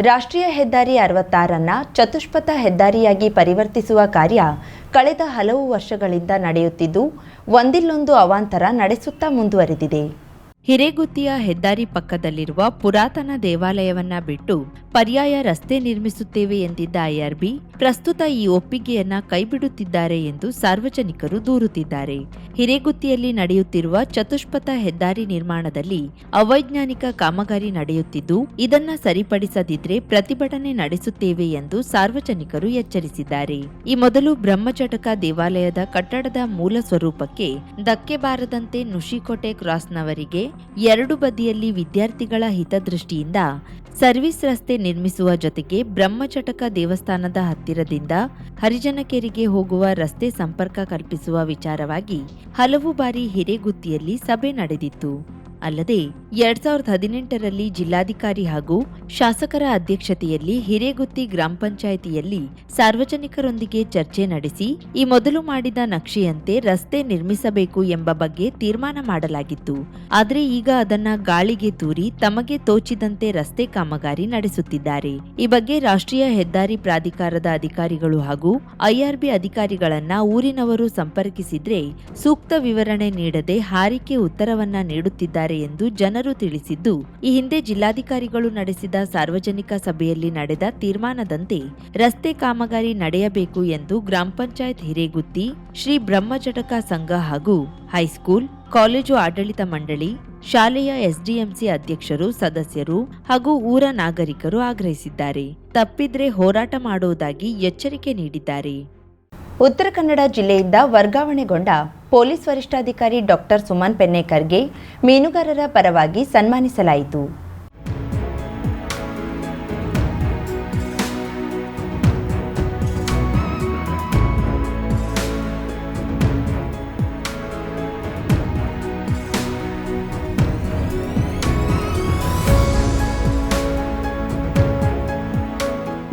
ರಾಷ್ಟ್ರೀಯ ಹೆದ್ದಾರಿ ಅರವತ್ತಾರನ್ನ ಚತುಷ್ಪಥ ಹೆದ್ದಾರಿಯಾಗಿ ಪರಿವರ್ತಿಸುವ ಕಾರ್ಯ ಕಳೆದ ಹಲವು ವರ್ಷಗಳಿಂದ ನಡೆಯುತ್ತಿದ್ದು, ಒಂದಿಲ್ಲೊಂದು ಅವಾಂತರ ನಡೆಸುತ್ತಾ ಮುಂದುವರೆದಿದೆ. ಹಿರೇಗುತ್ತಿಯ ಹೆದ್ದಾರಿ ಪಕ್ಕದಲ್ಲಿರುವ ಪುರಾತನ ದೇವಾಲಯವನ್ನ ಬಿಟ್ಟು ಪರ್ಯಾಯ ರಸ್ತೆ ನಿರ್ಮಿಸುತ್ತೇವೆ ಎಂದಿದ್ದ ಐಆರ್ಬಿ ಪ್ರಸ್ತುತ ಈ ಒಪ್ಪಿಗೆಯನ್ನ ಕೈಬಿಡುತ್ತಿದ್ದಾರೆ ಎಂದು ಸಾರ್ವಜನಿಕರು ದೂರುತ್ತಿದ್ದಾರೆ. ಹಿರೇಗುತ್ತಿಯಲ್ಲಿ ನಡೆಯುತ್ತಿರುವ ಚತುಷ್ಪಥ ಹೆದ್ದಾರಿ ನಿರ್ಮಾಣದಲ್ಲಿ ಅವೈಜ್ಞಾನಿಕ ಕಾಮಗಾರಿ ನಡೆಯುತ್ತಿದ್ದು, ಇದನ್ನ ಸರಿಪಡಿಸದಿದ್ರೆ ಪ್ರತಿಭಟನೆ ನಡೆಸುತ್ತೇವೆ ಎಂದು ಸಾರ್ವಜನಿಕರು ಎಚ್ಚರಿಸಿದ್ದಾರೆ. ಈ ಮೊದಲು ಬ್ರಹ್ಮಚಟಕ ದೇವಾಲಯದ ಕಟ್ಟಡದ ಮೂಲ ಸ್ವರೂಪಕ್ಕೆ ಧಕ್ಕೆ ಬಾರದಂತೆ ನುಶಿಕೋಟೆ ಕ್ರಾಸ್ನವರಿಗೆ ಎರಡು ಬದಿಯಲ್ಲಿ ವಿದ್ಯಾರ್ಥಿಗಳ ಹಿತದೃಷ್ಟಿಯಿಂದ ಸರ್ವಿಸ್ ರಸ್ತೆ ನಿರ್ಮಿಸುವ ಜೊತೆಗೆ ಬ್ರಹ್ಮಚಟಕ ದೇವಸ್ಥಾನದ ಹತ್ತಿರದಿಂದ ಹರಿಜನಕೆರೆಗೆ ಹೋಗುವ ರಸ್ತೆ ಸಂಪರ್ಕ ಕಲ್ಪಿಸುವ ವಿಚಾರವಾಗಿ ಹಲವು ಬಾರಿ ಹಿರೇಗುತ್ತಿಯಲ್ಲಿ ಸಭೆ ನಡೆದಿತ್ತು. ಅಲ್ಲದೆ ಎರಡ್ ಸಾವಿರದ ಹದಿನೆಂಟರಲ್ಲಿ ಜಿಲ್ಲಾಧಿಕಾರಿ ಹಾಗೂ ಶಾಸಕರ ಅಧ್ಯಕ್ಷತೆಯಲ್ಲಿ ಹಿರೇಗುತ್ತಿ ಗ್ರಾಮ ಪಂಚಾಯಿತಿಯಲ್ಲಿ ಸಾರ್ವಜನಿಕರೊಂದಿಗೆ ಚರ್ಚೆ ನಡೆಸಿ, ಈ ಮೊದಲು ಮಾಡಿದ ನಕ್ಷೆಯಂತೆ ರಸ್ತೆ ನಿರ್ಮಿಸಬೇಕು ಎಂಬ ಬಗ್ಗೆ ತೀರ್ಮಾನ ಮಾಡಲಾಗಿತ್ತು. ಆದರೆ ಈಗ ಅದನ್ನ ಗಾಳಿಗೆ ತೂರಿ ತಮಗೆ ತೋಚಿದಂತೆ ರಸ್ತೆ ಕಾಮಗಾರಿ ನಡೆಸುತ್ತಿದ್ದಾರೆ. ಈ ಬಗ್ಗೆ ರಾಷ್ಟ್ರೀಯ ಹೆದ್ದಾರಿ ಪ್ರಾಧಿಕಾರದ ಅಧಿಕಾರಿಗಳು ಹಾಗೂ ಐಆರ್ಬಿ ಅಧಿಕಾರಿಗಳನ್ನ ಊರಿನವರು ಸಂಪರ್ಕಿಸಿದ್ರೆ ಸೂಕ್ತ ವಿವರಣೆ ನೀಡದೆ ಹಾರಿಕೆ ಉತ್ತರವನ್ನ ನೀಡುತ್ತಿದ್ದಾರೆ ಎಂದು ಜನರು ತಿಳಿಸಿದ್ದು, ಈ ಹಿಂದೆ ಜಿಲ್ಲಾಧಿಕಾರಿಗಳು ನಡೆಸಿದ ಸಾರ್ವಜನಿಕ ಸಭೆಯಲ್ಲಿ ನಡೆದ ತೀರ್ಮಾನದಂತೆ ರಸ್ತೆ ಕಾಮಗಾರಿ ನಡೆಯಬೇಕು ಎಂದು ಗ್ರಾಮ ಪಂಚಾಯತ್ ಹಿರೇಗುತ್ತಿ, ಶ್ರೀ ಬ್ರಹ್ಮಚಟಕ ಸಂಘ ಹಾಗೂ ಹೈಸ್ಕೂಲ್, ಕಾಲೇಜು ಆಡಳಿತ ಮಂಡಳಿ, ಶಾಲೆಯ ಎಸ್ಡಿಎಂಸಿ ಅಧ್ಯಕ್ಷರು, ಸದಸ್ಯರು ಹಾಗೂ ಊರ ನಾಗರಿಕರು ಆಗ್ರಹಿಸಿದ್ದಾರೆ. ತಪ್ಪಿದ್ರೆ ಹೋರಾಟ ಮಾಡುವುದಾಗಿ ಎಚ್ಚರಿಕೆ ನೀಡಿದ್ದಾರೆ. ಉತ್ತರ ಕನ್ನಡ ಜಿಲ್ಲೆಯಿಂದ ವರ್ಗಾವಣೆಗೊಂಡ ಪೊಲೀಸ್ ವರಿಷ್ಠಾಧಿಕಾರಿ ಡಾಕ್ಟರ್ ಸುಮನ್ ಪೆನ್ನೇಕರ್ಗೆ ಮೀನುಗಾರರ ಪರವಾಗಿ ಸನ್ಮಾನಿಸಲಾಯಿತು.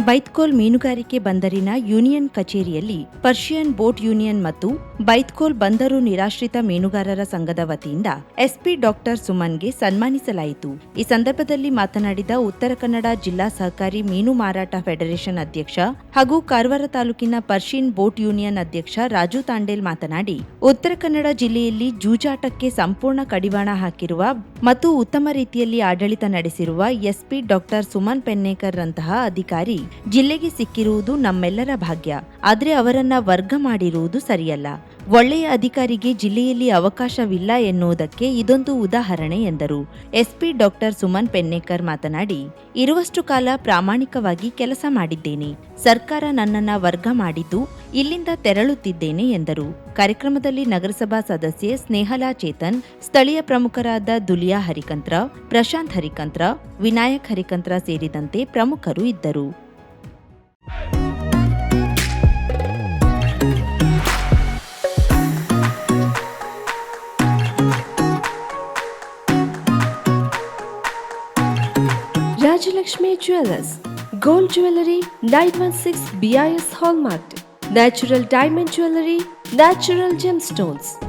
ಬೈತ್ಕೋಲ್ ಮೀನುಗಾರಿಕೆ ಬಂದರಿನ ಯೂನಿಯನ್ ಕಚೇರಿಯಲ್ಲಿ ಪರ್ಷಿಯನ್ ಬೋಟ್ ಯೂನಿಯನ್ ಮತ್ತು ಬೈತ್ಕೋಲ್ ಬಂದರು ನಿರಾಶ್ರಿತ ಮೀನುಗಾರರ ಸಂಘದ ವತಿಯಿಂದ ಎಸ್ಪಿ ಡಾಕ್ಟರ್ ಸುಮನ್ಗೆ ಸನ್ಮಾನಿಸಲಾಯಿತು. ಈ ಸಂದರ್ಭದಲ್ಲಿ ಮಾತನಾಡಿದ ಉತ್ತರ ಕನ್ನಡ ಜಿಲ್ಲಾ ಸಹಕಾರಿ ಮೀನು ಮಾರಾಟ ಫೆಡರೇಷನ್ ಅಧ್ಯಕ್ಷ ಹಾಗೂ ಕಾರವಾರ ತಾಲೂಕಿನ ಪರ್ಷಿಯನ್ ಬೋಟ್ ಯೂನಿಯನ್ ಅಧ್ಯಕ್ಷ ರಾಜು ತಾಂಡೇಲ್ ಮಾತನಾಡಿ, ಉತ್ತರ ಕನ್ನಡ ಜಿಲ್ಲೆಯಲ್ಲಿ ಜೂಜಾಟಕ್ಕೆ ಸಂಪೂರ್ಣ ಕಡಿವಾಣ ಹಾಕಿರುವ ಮತ್ತು ಉತ್ತಮ ರೀತಿಯಲ್ಲಿ ಆಡಳಿತ ನಡೆಸಿರುವ ಎಸ್ಪಿ ಡಾಕ್ಟರ್ ಸುಮನ್ ಪೆನ್ನೇಕರ್ ರಂತಹ ಅಧಿಕಾರಿ ಜಿಲ್ಲೆಗೆ ಸಿಕ್ಕಿರುವುದು ನಮ್ಮೆಲ್ಲರ ಭಾಗ್ಯ. ಆದರೆ ಅವರನ್ನ ವರ್ಗ ಮಾಡಿರುವುದು ಸರಿಯಲ್ಲ. ಒಳ್ಳೆಯ ಅಧಿಕಾರಿಗೆ ಜಿಲ್ಲೆಯಲ್ಲಿ ಅವಕಾಶವಿಲ್ಲ ಎನ್ನುವುದಕ್ಕೆ ಇದೊಂದು ಉದಾಹರಣೆ ಎಂದರು. ಎಸ್ಪಿ ಡಾಕ್ಟರ್ ಸುಮನ್ ಪೆನ್ನೇಕರ್ ಮಾತನಾಡಿ, ಇರುವಷ್ಟು ಕಾಲ ಪ್ರಾಮಾಣಿಕವಾಗಿ ಕೆಲಸ ಮಾಡಿದ್ದೇನೆ. ಸರ್ಕಾರ ನನ್ನನ್ನ ವರ್ಗ ಮಾಡಿದ್ದು, ಇಲ್ಲಿಂದ ತೆರಳುತ್ತಿದ್ದೇನೆ ಎಂದರು. ಕಾರ್ಯಕ್ರಮದಲ್ಲಿ ನಗರಸಭಾ ಸದಸ್ಯೆ ಸ್ನೇಹಲಾ ಚೇತನ್, ಸ್ಥಳೀಯ ಪ್ರಮುಖರಾದ ದುಲಿಯಾ ಹರಿಕಂತ್ರ, ಪ್ರಶಾಂತ್ ಹರಿಕಂತ್ರ, ವಿನಾಯಕ್ ಹರಿಕಂತ್ರ ಸೇರಿದಂತೆ ಪ್ರಮುಖರು ಇದ್ದರು. Rajalakshmi Jewelers, Gold Jewelry 916 BIS Hallmark, Natural Diamond Jewelry, Natural Gemstones.